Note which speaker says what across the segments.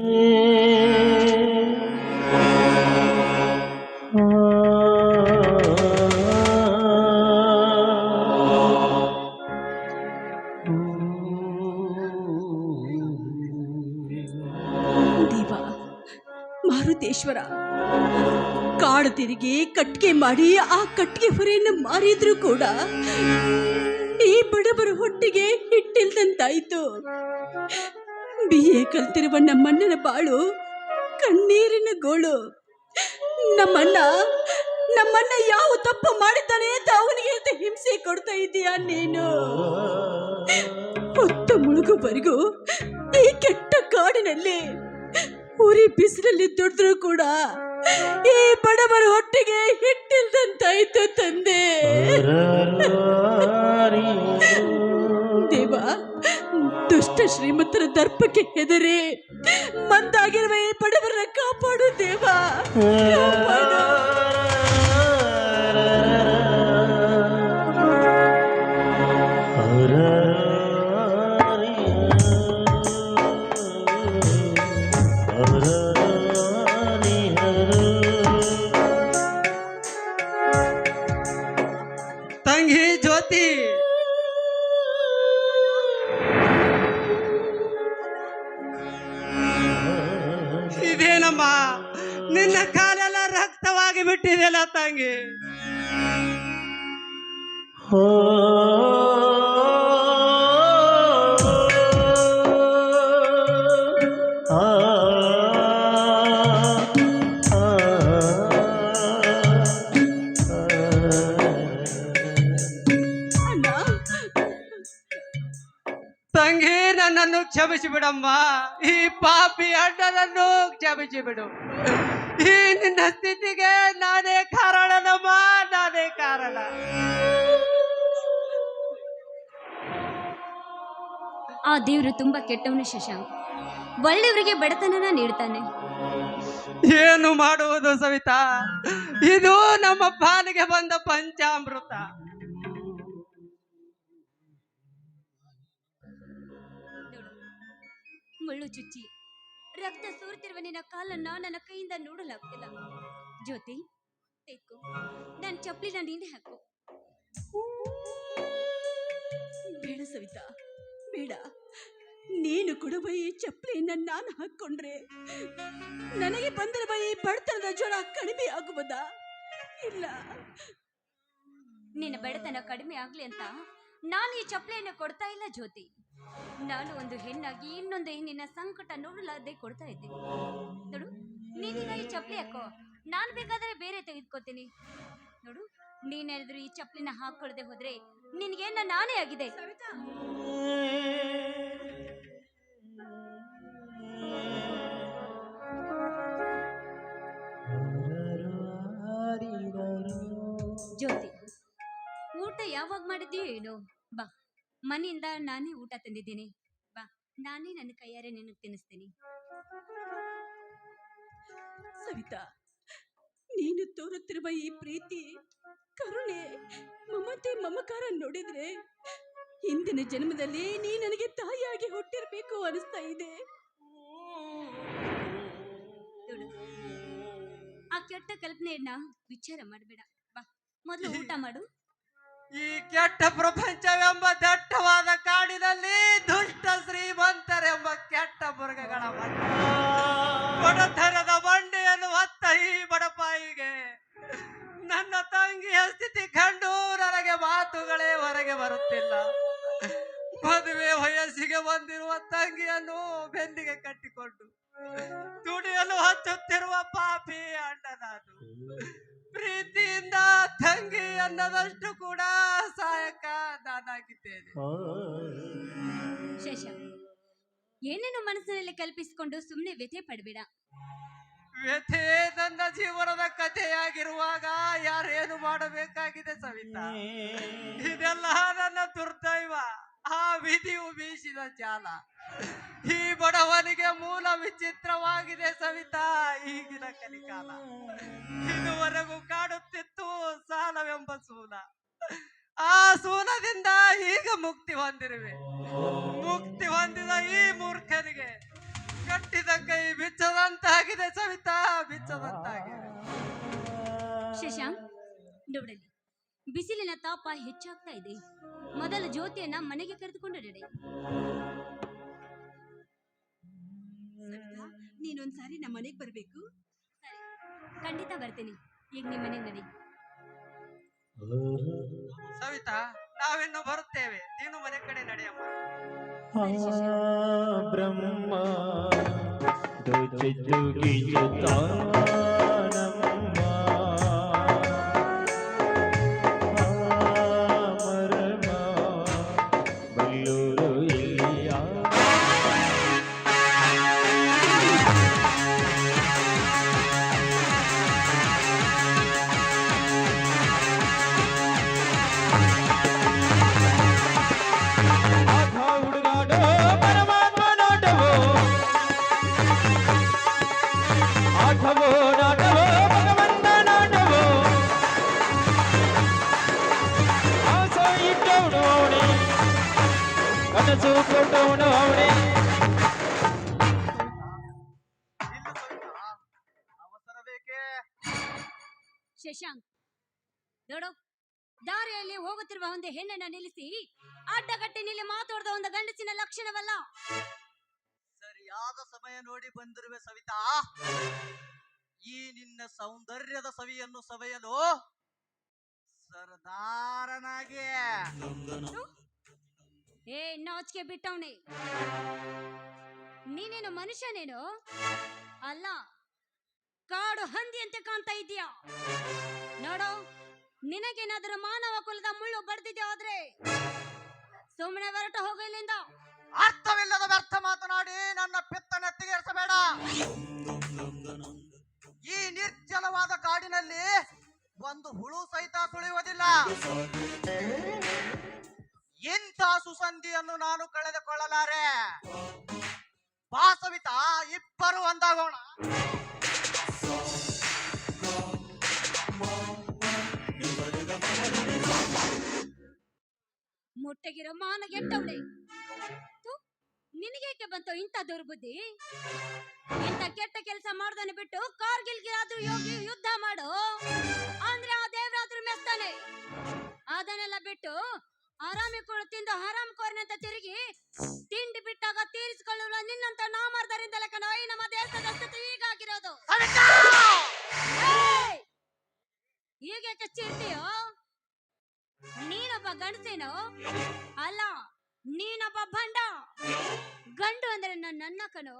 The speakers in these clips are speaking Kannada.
Speaker 1: ದೇವ, ಮಾರುತೇಶ್ವರ, ಕಾಡು ತಿರುಗಿ ಕಟ್ಟಿಗೆ ಮಾಡಿ ಆ ಕಟ್ಟಿಗೆ ಹೊರೆಯನ್ನು ಮಾರಿದ್ರು ಕೂಡ ಈ ಬಡವರ ಹೊಟ್ಟಿಗೆ ಹಿಟ್ಟಿಲ್ದಂತಾಯ್ತು. ಬಿ ಎ ಕಲ್ತಿರುವ ನಮ್ಮಣ್ಣನ ಬಾಳು ಕಣ್ಣೀರಿನ ಗೋಳು. ನಮ್ಮಣ್ಣ ನಮ್ಮಣ್ಣ ಯಾವ ತಪ್ಪು ಮಾಡಿದ್ದಾನೆ ಅಂತ ಅವನಿಗೆ ಅಂತ ಹಿಂಸೆ ಕೊಡ್ತಾ ಇದ್ದೀಯಾ ನೀನು? ಹೊತ್ತು ಮುಳುಗುವರೆಗೂ ಈ ಕೆಟ್ಟ ಕಾಡಿನಲ್ಲಿ ಉರಿ ಬಿಸಿಲಲ್ಲಿ ದುಡಿದ್ರು ಕೂಡ ಈ ಬಡವರ ಹೊಟ್ಟೆಗೆ ಹಿಟ್ಟಿಲ್ದಂತಾಯ್ತು ತಂದೆ. ದೇವ ದುಷ್ಟ ಶ್ರೀಮಂತರ ದರ್ಪಕ್ಕೆ ಹೆದರಿ ಮಂದಾಗಿರುವ ಈ ಬಡವರನ್ನ ಕಾಪಾಡು ದೇವ.
Speaker 2: ತಂಗಿ
Speaker 1: ಅಣ್ಣ
Speaker 2: ತಂಗಿ ನನ್ನನ್ನು ಕ್ಷಮಿಸಿ ಬಿಡಮ್ಮ ಈ ಪಾಪಿ ಅಣ್ಣನನ್ನು ಕ್ಷಮಿಸಿ ಬಿಡು ಈ ನಿನ್ನ ಸ್ಥಿತಿಗೆ ನಾನೇ ಕಾರಣನಮ್ಮ ನಾನೇ ಕಾರಣ.
Speaker 3: ಆ ದೇವರು ತುಂಬಾ ಕೆಟ್ಟವನು ಶಶಾಂಕ್. ಒಳ್ಳೆಯವರಿಗೆ ಬಡತನನ ನೀಡ್ತಾನೆ.
Speaker 2: ಏನು ಮಾಡುವುದು ಸವಿತಾ? ಇದು ನಮ್ಮ ಪಾಲಿಗೆ ಬಂದ ಪಂಚಾಮೃತ.
Speaker 3: ಮುಳ್ಳು ಚುಚ್ಚಿ. ರಕ್ತ ಸೋರ್ತಿರುವ ನಿನ್ನ ಕಾಲನ್ನ ನನ್ನ ಕೈಯಿಂದ ನೋಡಲಾಗ್ತಿಲ್ಲ. ಜ್ಯೋತಿ ತೆಕ್ಕು ನನ್ನ ಚಪ್ಪಲಿನ ನೀನೆ ಹಾಕು.
Speaker 1: ಬೇಡ ಸವಿತಾ, ಬೇಡ. ನೀನು ಕೊಡುವ ಈ ಚಪ್ಪಲಿಯನ್ನ ನಾನು ಹಾಕೊಂಡ್ರೆ ನನಗೆ ಬಂದಿರುವ ಈ ಬಡತನದ ಜ್ವರ ಕಡಿಮೆ ಆಗುವುದಾ? ಇಲ್ಲ.
Speaker 3: ನಿನ್ನ ಬಡತನ ಕಡಿಮೆ ಆಗ್ಲಿ ಅಂತ ನಾನು ಈ ಚಪ್ಪಲಿಯನ್ನು ಕೊಡ್ತಾ ಇಲ್ಲ ಜ್ಯೋತಿ. ನಾನು ಒಂದು ಹೆಣ್ಣಾಗಿ ಇನ್ನೊಂದು ಹೆಣ್ಣಿನ ಸಂಕಟ ನೋಡಲಾರದೆ ಕೊಡ್ತಾ ಇದ್ದೀನಿ. ನೋಡು, ನೀನೀಗ ಈ ಚಪ್ಪಲಿ ಹಾಕೋ. ನಾನು ಬೇಕಾದ್ರೆ ಬೇರೆ ತೆಗೆದುಕೋತೀನಿ. ನೋಡು ನೀನೇನಾದ್ರೂ ಈ ಚಪ್ಪಲಿನ ಹಾಕೊಳ್ಳದೆ ಹೋದ್ರೆ ನಿನಗೇನ ನಾನೇ ಆಗಿದೆ. ಜ್ಯೋತಿ, ಊಟ ಯಾವಾಗ ಮಾಡಿದ್ಯೋ ಏನು? ಬಾ, ಮನೆಯಿಂದ ನಾನೇ ಊಟ ತಂದಿದ್ದೀನಿ. ಬಾ ನಾನೇ ನನ್ನ ಕೈಯಾರೆ ನಿನಗೆ ತಿನ್ನಿಸ್ತೀನಿ.
Speaker 1: ಸವಿತಾ ನೀನು ತೋರುತ್ತಿರುವ ಈ ಪ್ರೀತಿ ಕರುಣೆ ಮಮತೆ ಮಮಕಾರ ನೋಡಿದ್ರೆ ಹಿಂದಿನ ಜನ್ಮದಲ್ಲಿ ನೀ ನನಗೆ ತಾಯಿಯಾಗಿ ಹುಟ್ಟಿರ್ಬೇಕು ಅನಿಸ್ತಾ ಇದೆ.
Speaker 3: ನೋಡು ಆ ಕೆಟ್ಟ ಕಲ್ಪನೆಯನ್ನ ವಿಚಾರ ಮಾಡಬೇಡ. ಬಾ ಮೊದಲು ಊಟ ಮಾಡು.
Speaker 2: ಈ ಕೆಟ್ಟ ಪ್ರಪಂಚವೆಂಬ ದಟ್ಟವಾದ ಕಾಡಿನಲ್ಲಿ ದುಷ್ಟ ಶ್ರೀಮಂತರೆಂಬ ಕೆಟ್ಟ ಮೃಗಗಳ ಬಡತನದ ಬಂಡೆಯನ್ನು ಹೊತ್ತ ಈ ಬಡಪಾಯಿಗೆ. ನನ್ನ ತಂಗಿಯ ಸ್ಥಿತಿ ಕಂಡು ನನಗೆ ಮಾತುಗಳೇ ಹೊರಗೆ ಬರುತ್ತಿಲ್ಲ. ಮದುವೆ ವಯಸ್ಸಿಗೆ ಬಂದಿರುವ ತಂಗಿಯನ್ನು ಬೆಂದಿಗೆ ಕಟ್ಟಿಕೊಂಡು ದುಡಿಯಲು ಹಚ್ಚುತ್ತಿರುವ ಪಾಪಿ ಅಣ್ಣ ನಾನು ಪ್ರೀತಿಯಿಂದ ತಂಗಿ ಅನ್ನದಷ್ಟು ಕೂಡ ಸಹಾಯಕ ನಾನಾಗಿದ್ದೇನೆ.
Speaker 3: ಶಶ ಏನೇನು ಮನಸ್ಸಿನಲ್ಲಿ ಕಲ್ಪಿಸಿಕೊಂಡು ಸುಮ್ಮನೆ ವ್ಯಥೆ ಪಡಬೇಡ.
Speaker 2: ವ್ಯಥೆ ನನ್ನ ಜೀವನದ ಕಥೆಯಾಗಿರುವಾಗ ಯಾರೇನು ಮಾಡಬೇಕಾಗಿದೆ ಸವಿತಾ? ಇದೆಲ್ಲ ನನ್ನ ದುರ್ದೈವ. ಆ ವಿಧಿಯು ಬೀಸಿದ ಜಾಲ. ಈ ಬಡವನಿಗೆ ಮೂಲ ವಿಚಿತ್ರವಾಗಿದೆ ಸವಿತಾ. ಈಗಿನ ಕಲಿಕಾಲ. ಇದುವರೆಗೂ ಕಾಡುತ್ತಿತ್ತು ಸಾಲವೆಂಬ ಸೂಲ. ಆ ಸೂಲದಿಂದ ಈಗ ಮುಕ್ತಿ ಹೊಂದಿರುವೆ. ಮುಕ್ತಿ ಹೊಂದಿದ ಈ ಮೂರ್ಖನಿಗೆ ಕಟ್ಟಿದ ಕೈ
Speaker 4: ಬಿಚ್ಚದಂತಾಗಿದೆ
Speaker 3: ಸವಿತಾ, ಬಿಚ್ಚದಂತಾಗಿದೆ. ಶಶಾಂಕ್ ಬಿಸಿಲಿನ ತಾಪ ಹೆಚ್ಚಾಗ್ತಾ ಇದೆ. ಮೊದಲ ಜ್ಯೋತಿಯನ್ನ ಮನೆಗೆ ಕರೆದುಕೊಂಡು
Speaker 1: ನೀನೊಂದ್ಸಾರಿ ನಮ್ಮ ಮನೆಗೆ ಸರಿ
Speaker 3: ಖಂಡಿತ ಬರ್ತೀನಿ. ಈಗ ನಿಮ್ಮ ಮನೆಗೆ ನಡಿ.
Speaker 4: ಸವಿತಾ ನಾವಿನ್ನು ಬರುತ್ತೇವೆ. ನೀನು ಮನೆ ಕಡೆ ನಡೆಯಮ್ಮ
Speaker 5: ಬ್ರಹ್ಮ
Speaker 3: ದಾರಿಯಲ್ಲಿ ಹೋಗುತ್ತಿರುವ ಒಂದು ಹೆಣ್ಣನ್ನ ನಿಲ್ಲಿಸಿ ಅಡ್ಡಗಟ್ಟಿ ನಿಲ್ಲಿ ಮಾತಾಡದ ಒಂದು ಗಂಡಸಿನ ಲಕ್ಷಣವಲ್ಲ.
Speaker 4: ಸರಿಯಾದ ಸಮಯ ನೋಡಿ ಬಂದಿರುವೆ ಸವಿತಾ. ಈ ನಿನ್ನ ಸೌಂದರ್ಯದ ಸವಿಯನ್ನು ಸವೆಯಲು ಸರ್ದಾರನಾಗಿ
Speaker 3: ಏ ನಾಚಿಕೆ ಬಿಟ್ಟವನೆ. ನೀನೇನು ಮನುಷ್ಯನೇನು? ಅಲ್ಲ ಕಾಡು ಹಂದಿ ಅಂತ ಕಾಣ್ತಾ ಇದೀಯ ನೋಡು ನಿನಗೇನಾದರೂ ಮಾನವ ಕುಲದ ಮುಳ್ಳು ಬಡ್ದಿದೆ ಆದ್ರೆ? ಸುಮ್ಮನೆ ಹೊರಟು ಹೋಗು ಇಲ್ಲಿಂದ.
Speaker 4: ಅರ್ಥವಿಲ್ಲದ ವ್ಯರ್ಥ ಮಾತನಾಡಿ ನನ್ನ ಪಿತ್ತನ ನೆತ್ತಿಗೇರಿಸಬೇಡ ಈ ನಿರ್ಜಲವಾದ ಕಾಡಿನಲ್ಲಿ ಒಂದು ಹುಳು ಸಹಿತ ಸುಳಿಯುವುದಿಲ್ಲ. ಇಂಥ ಸುಸಂಧಿಯನ್ನು ನಾನು ಕಳೆದುಕೊಳ್ಳಲಾರೆ. ವಾಸವಿತ ಸವಿತಾ ಇಬ್ಬರು ಒಂದಾಗೋಣ.
Speaker 3: ಮುಟ್ಟಗಿರೋ ಮಾನ ಗೆಟ್ಟವಳೆ ನಿನಗೇಕೆ ಬಂತು ಇಂಥ ದುರ್ಬುದ್ಧಿ? ಇಂಥ ಕೆಟ್ಟ ಕೆಲಸ ಮಾಡ್ದಾನೆ ಬಿಟ್ಟು ಕಾರ್ಗಿಲ್ಗಿರಾದ್ರೂ ಯೋಗಿ ಯುದ್ಧ ಮಾಡು. ಅಂದ್ರೆ ಆ ದೇವರಾದ್ರೂ ಮೆಸ್ತಾನೆ. ಅದನ್ನೆಲ್ಲ ಬಿಟ್ಟು ಆರಾಮಿ ಕೂಡ ತಿಂದು ಹರಾಮ್ ಕೋರಿನಂತ ತಿರುಗಿ ತಿಂಡಿ ಬಿಟ್ಟಾಗ ತೀರಿಸಿಕೊಳ್ಳುವ ನಿನ್ನಂತ ನಾ ಕಣೋ. ಈ ನಮ್ಮ ದೇಶದ ಸ್ಥಿತಿ ಹೀಗಾಗಿರೋದು.
Speaker 4: ಸವಿತಾ!
Speaker 3: ಏಯ್! ನೀನೊಬ್ಬ ಗಂಡಸೇನೋ? ಅಲ್ಲ ನೀನೊಬ್ಬ ಭಂಡ. ಗಂಡು ಅಂದ್ರೆ ನನ್ನ ಕಣೋ.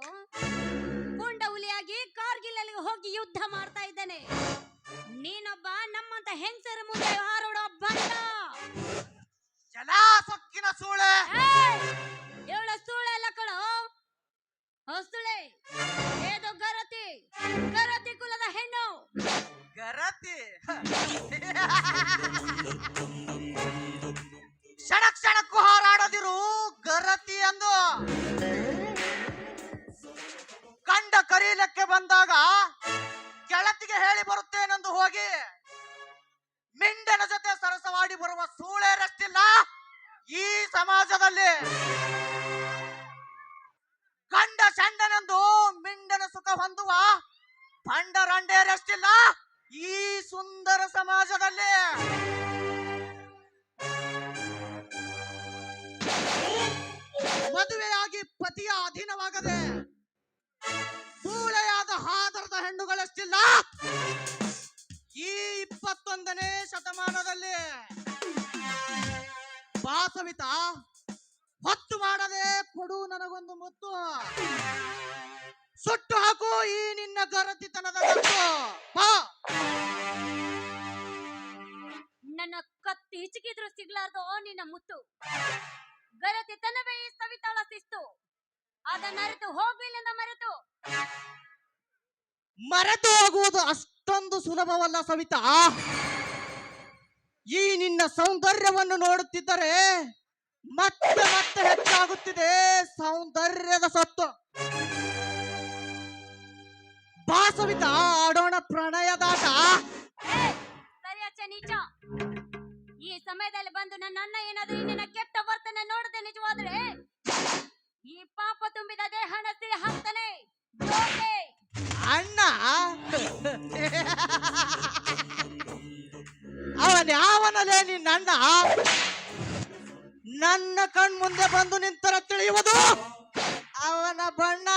Speaker 3: ಪುಂಡ ಹುಲಿಯಾಗಿ ಕಾರ್ಗಿಲಲ್ಲಿ ಹೋಗಿ ಯುದ್ಧ ಮಾಡ್ತಾ ಇದ್ದಾನೆ. ನೀನೊಬ್ಬ ನಮ್ಮಂತ ಹೆಂಗಸರ ಮುಂದೆ ಹಾರೋಡೋ ಭಂಡ.
Speaker 4: ಸೊಕ್ಕಿನ ಸೂಳೆ.
Speaker 3: ಏಳ ಸೂಳೆ ಎಲ್ಲ ಕಣೋ? ಹೊಸುಳೆ ಏದು ಗರತಿ ಗರತಿ ಕುಲದ ಹೆಣ್ಣು.
Speaker 4: ಗರತಿ? ಕ್ಷಣ ಕ್ಷಣಕ್ಕೂ ಹಾರಾಡೋದಿರು ಗರತಿ ಎಂದು. ಕಂಡ ಕರೀಲಕ್ಕೆ ಬಂದಾಗ ಗೆಳತಿಗೆ ಹೇಳಿ ಬರುತ್ತೇನೆಂದು ಹೋಗಿ ಮಿಂಡನ ಜೊತೆ ಸರಸವಾಡಿ ಬರುವ ಸೂಳೆ ಸೂಳೆರಷ್ಟಿಲ್ಲ ಈ ಸಮಾಜದಲ್ಲಿ. ಚಂಡನೆಂದು ಮಿಂಡನ ಸುಖ ಹೊಂದುವ? ಪಂಡರಂಡೇರಷ್ಟಿಲ್ಲ? ಈ ಸುಂದರ ಸಮಾಜದಲ್ಲಿ? ಮದುವೆಯಾಗಿ ಪತಿಯ ಅಧೀನವಾಗದೆ ಸೂಳೆಯಾದ ಹಾದರದ ಹೆಣ್ಣುಗಳಷ್ಟಿಲ್ಲ? ಈ ಇಪ್ಪತ್ತೊಂದನೇ ಶತಮಾನದಲ್ಲಿ ಬಾ ಸವಿತಾ ಹೊತ್ತು ಮಾಡದೆ ಕೊಡು ನನಗೊಂದು ಮುತ್ತು. ಸುಟ್ಟು ಹಾಕು ಈ ನಿನ್ನ ಗರತಿತನದ ಬಾ.
Speaker 3: ನನ್ನ ಕತ್ತಿ ಹಿಚಕಿದ್ರು ಸಿಗ್ಲಾರ್ದು ನಿನ್ನ ಮುತ್ತು. ಗರತಿ ತನವೇ ಈ ಸವಿತಾಳ ಸಿಸ್ತು ಅದನ್ನ ಹೋಗ್ಲಿಲ್ಲ ಮರೆತು.
Speaker 4: ಮರೆತು ಹೋಗುವುದು ಅಷ್ಟೊಂದು ಸುಲಭವಲ್ಲ ಸವಿತಾ. ಈ ನಿನ್ನ ಸೌಂದರ್ಯವನ್ನು ನೋಡುತ್ತಿದ್ದರೆ ಮತ್ತೆ ಮತ್ತೆ ಹೆಚ್ಚಾಗುತ್ತಿದೆ. ಸೌಂದರ್ಯದ ಸತ್ತು. ಬಾಸವಿತ ಆಡೋಣ ಪ್ರಣಯದಾಟ
Speaker 3: ನೀಚ. ಈ ಸಮಯದಲ್ಲಿ ಬಂದು ನನ್ನ ಅಣ್ಣ ಏನಾದ್ರೂ ನಿನ್ನ ಕೆಟ್ಟ ವರ್ತನೆ ನೋಡದೆ ನಿಜವಾದ್ರೆ ಈ ಪಾಪ ತುಂಬಿದ ದೇಹನ ಸಿರಿ ಹಾಕ್ತಾನೆ.
Speaker 4: ಅಣ್ಣ. ಅವನ ಯಾವನಲ್ಲೇ ನಿನ್ನ ಅಣ್ಣ? ನನ್ನ ಕಣ್ ಮುಂದೆ ಬಂದು ನಿಂತರ ತಿಳಿಯುವುದು? ಅವನ ಬಣ್ಣ.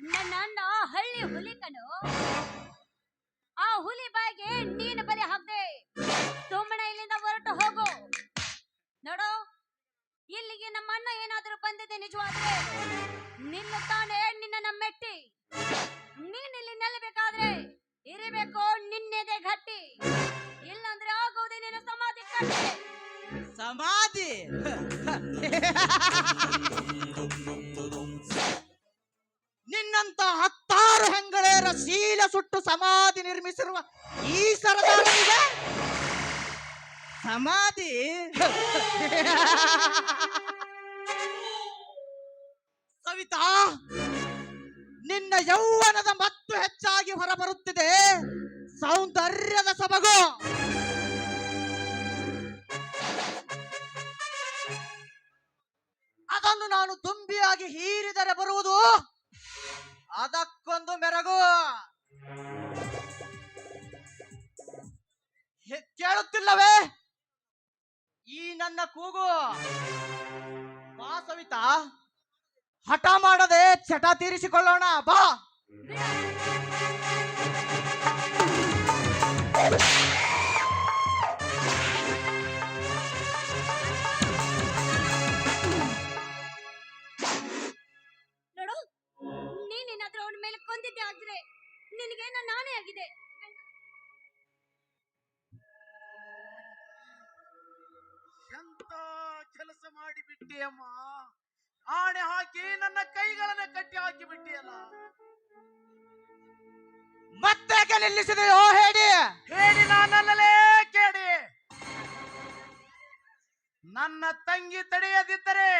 Speaker 3: ನನ್ನ ಹಳ್ಳಿ ಹುಲಿ ಕಣು. ಆ ಹುಲಿ ಬಾಯಿಗೆ ನೀನು ಬಲಿ ಹಾಕ್ದೆ. ತುಂಬಣ ಇಲ್ಲಿಂದ ಹೊರಟು ಹೋಗು. ನೋಡು, ಇಲ್ಲಿಗೆ ನಮ್ಮ ಅಣ್ಣ ಏನಾದರೂ ಬಂದಿದೆ ನಿಜವಾದ್ರೆ ತಾನೆ ನಿನ್ನ ಮೆಟ್ಟಿ. ನೀನ್ ಇಲ್ಲಿ ನಿಲ್ಲಬೇಕಾದ್ರೆ ಇರಬೇಕು ನಿನ್ನೆದೆ ಗಟ್ಟಿ. ಸಮಾಧಿ.
Speaker 4: ನಿನ್ನಂತ ಹತ್ತಾರು ಹೆಂಗಳೇರ ಶೀಲ ಸುಟ್ಟು ಸಮಾಧಿ ನಿರ್ಮಿಸಿರುವ ಈ ಸರದಾರನಿಗೆ ಸಮಾಧಿ. ಸವಿತಾ, ನಿನ್ನ ಯೌವನದ ಮತ್ತು ಹೆಚ್ಚಾಗಿ ಹೊರಬರುತ್ತಿದೆ. ಸೌಂದರ್ಯದ ಸೊಬಗು. ನಾನು ತುಂಬಿಯಾಗಿ ಹೀರಿದರೆ ಬರುವುದು? ಅದಕ್ಕೊಂದು ಮೆರಗು. ಕೇಳುತ್ತಿಲ್ಲವೇ? ಈ ನನ್ನ ಕೂಗು. ಬಾ ಸವಿತಾ. ಹಠ ಮಾಡದೆ ಚಟ ತೀರಿಸಿಕೊಳ್ಳೋಣ. ಬಾ.
Speaker 6: ಆಣೆ ಹಾಕಿ ನನ್ನ ಕೈಗಳನ್ನ ಕಟ್ಟಿ ಹಾಕಿ ಬಿಟ್ಟಿಯಲ್ಲ
Speaker 4: ಮತ್ತೆ ನಿಲ್ಲಿಸಿದೆಯೋ ಹೇಳಿ?
Speaker 6: ಹೇಳಿ ನಾನಲ್ಲಲೇ ಕೇಳಿ. ನನ್ನ ತಂಗಿ ತಡೆಯದಿದ್ದರೆ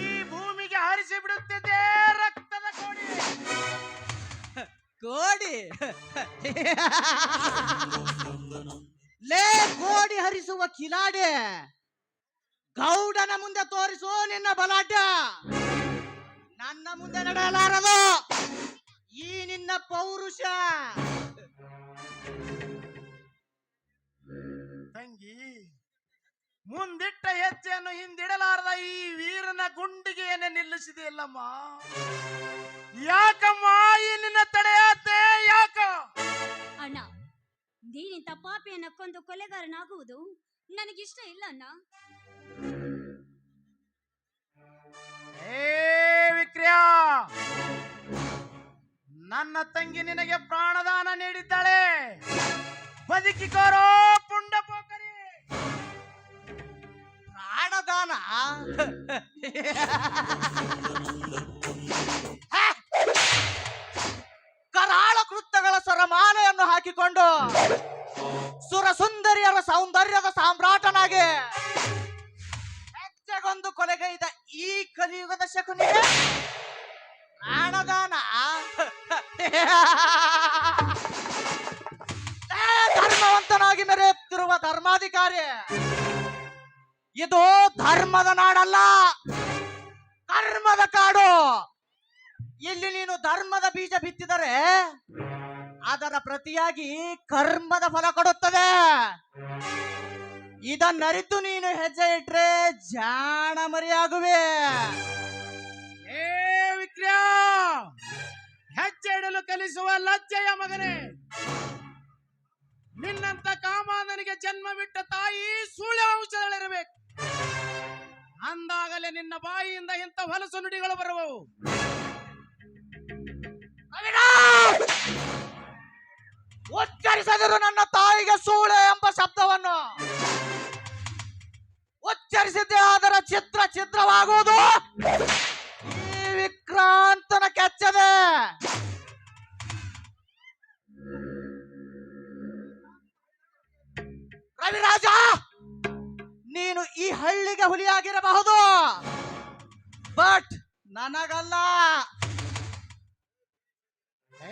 Speaker 6: ಈ ಭೂಮಿಗೆ ಹರಿಸಿ ಬಿಡುತ್ತಿದ್ದೆ ರಕ್ತದ ಕೋಡಿ
Speaker 4: ಕೋಡಿ ಲೇ ಕೋಡಿ ಹರಿಸುವ ಕಿಲಾಡಿ. ಗೌಡನ ಮುಂದೆ ತೋರಿಸು ನಿನ್ನ ಬಲಾಢ್ಯ. ನನ್ನ ಮುಂದೆ ನಡೆಯಲಾರದು. ಈ ನಿನ್ನ ಪೌರುಷ.
Speaker 6: ತಂಗಿ, ಮುಂದಿಟ್ಟ ಹೆಜ್ಜೆಯನ್ನು ಹಿಂದಿಡಲಾರದ ಈ ವೀರನ ಗುಂಡಿಗೆಯನ್ನೇ ನಿಲ್ಲಿಸಿದೆಯಲ್ಲಮ್ಮ. ಯಾಕಮ್ಮ, ಈ ನಿನ್ನ ತಡೆಯಾತೆ ಯಾಕ?
Speaker 3: ಅಣ್ಣ, ನೀನಿಂತ ಪಾಪಿಯನ್ನ ಕೊಂದು ಕೊಲೆಗಾರನಾಗುವುದು ನನಗಿಷ್ಟ ಇಲ್ಲ ಅಣ್ಣ.
Speaker 6: ಏ ವಿಕ್ರಿಯ! ನನ್ನ ತಂಗಿ ನಿನಗೆ ಪ್ರಾಣದಾನ ನೀಡಿದ್ದಾಳೆ. ಬದುಕಿಕೋರೋ ಪುಂಡ ಪೋಕರಿ
Speaker 4: ಪ್ರಾಣದಾನ? ಇಲ್ಲಿ ನೀನು ಧರ್ಮದ ಬೀಜ ಬಿತ್ತಿದರೆ ಅದರ ಪ್ರತಿಯಾಗಿ ಕರ್ಮದ ಫಲ ಕೊಡುತ್ತದೆ. ಇದನ್ನರಿತು ನೀನು ಹೆಜ್ಜೆ ಇಟ್ರೆ ಜಾಣ ಮರಿಯಾಗುವೆ.
Speaker 6: ಏ ವಿಕ್ರಿಯ ಹೆಜ್ಜೆ ಇಡಲು ಕಲಿಸುವ ಲಜ್ಜೆಯ ಮಗನೇ, ನಿನ್ನಂತ ಕಾಮಾನನಿಗೆ ಜನ್ಮ ಬಿಟ್ಟ ತಾಯಿ ಸೂಳೆ ಔಷಧಗಳಿರಬೇಕು ಅಂದಾಗಲೇ ನಿನ್ನ ಬಾಯಿಯಿಂದ ಇಂಥ ಹೊಲಸು ನುಡಿಗಳು ಬರುವವು.
Speaker 4: ನನ್ನ ತಾಯಿಗೆ ಸೂಳೆ ಎಂಬ ಶಬ್ದವನ್ನು ಉಚ್ಚರಿಸಿದ್ದೆ ಅದರ ಚಿತ್ರ ಚಿತ್ರವಾಗುವುದು ಈ ವಿಕ್ರಾಂತನ ಕೆಚ್ಚದೆ. ರವಿರಾಜ, ನೀನು ಈ ಹಳ್ಳಿಗೆ ಹುಲಿಯಾಗಿರಬಹುದು, ಬಟ್ ನನಗಲ್ಲ.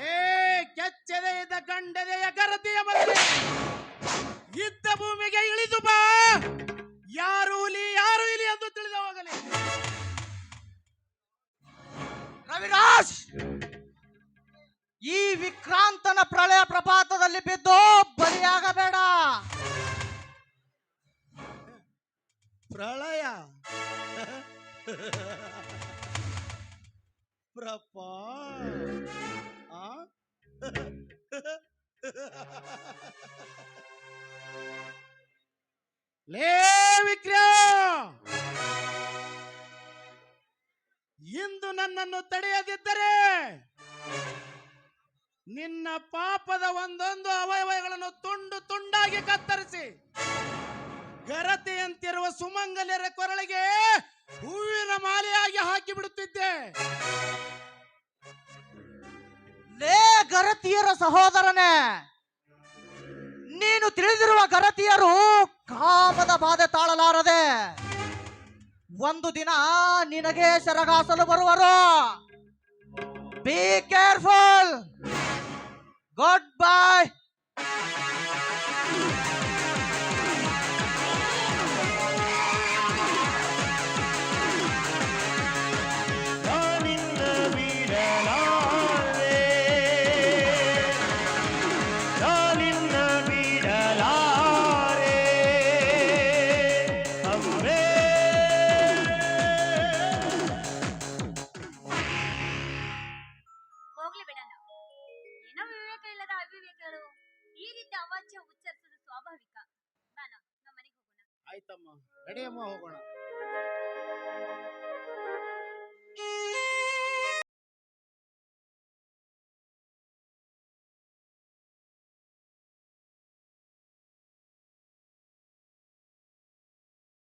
Speaker 6: ಏ, ಕೆಚ್ಚದೆ ಇದ್ದ ಗಂಡದೆಯ ಲೇ ವಿಕ್ರಮ್! ಇಂದು ನನ್ನನ್ನು ತಡೆಯದಿದ್ದರೆ ನಿನ್ನ ಪಾಪದ ಒಂದೊಂದು ಅವಯವಗಳನ್ನು ತುಂಡು ತುಂಡಾಗಿ ಕತ್ತರಿಸಿ ಗರತೆಯಂತಿರುವ ಸುಮಂಗಲಿಯರ ಕೊರಳಿಗೆ ಹೂವಿನ ಮಾಲೆಯಾಗಿ ಹಾಕಿ ಬಿಡುತ್ತಿದ್ದೆ
Speaker 4: ಲೇ ಗರತಿಯರ ಸಹೋದರನೇ! ನೀನು ತಿಳಿದಿರುವ ಗರತಿಯರು ಕಾಮದ ಬಾಧೆ ತಾಳಲಾರದೆ ಒಂದು ದಿನ ನಿನಗೆ ಸೆರಗಾಸಲು ಬರುವರು. ಬಿ ಕೇರ್ಫುಲ್ ಗುಡ್ ಬಾಯ್
Speaker 3: ಸ್ವಾಭಾವಿಕ ಬಾನ ನಮ್ಮ ಮನೆಗೆ ಹೋಗೋಣ
Speaker 6: ಆಯ್ತಮ್ಮ ನಡೆಯಮ್ಮ ಹೋಗೋಣ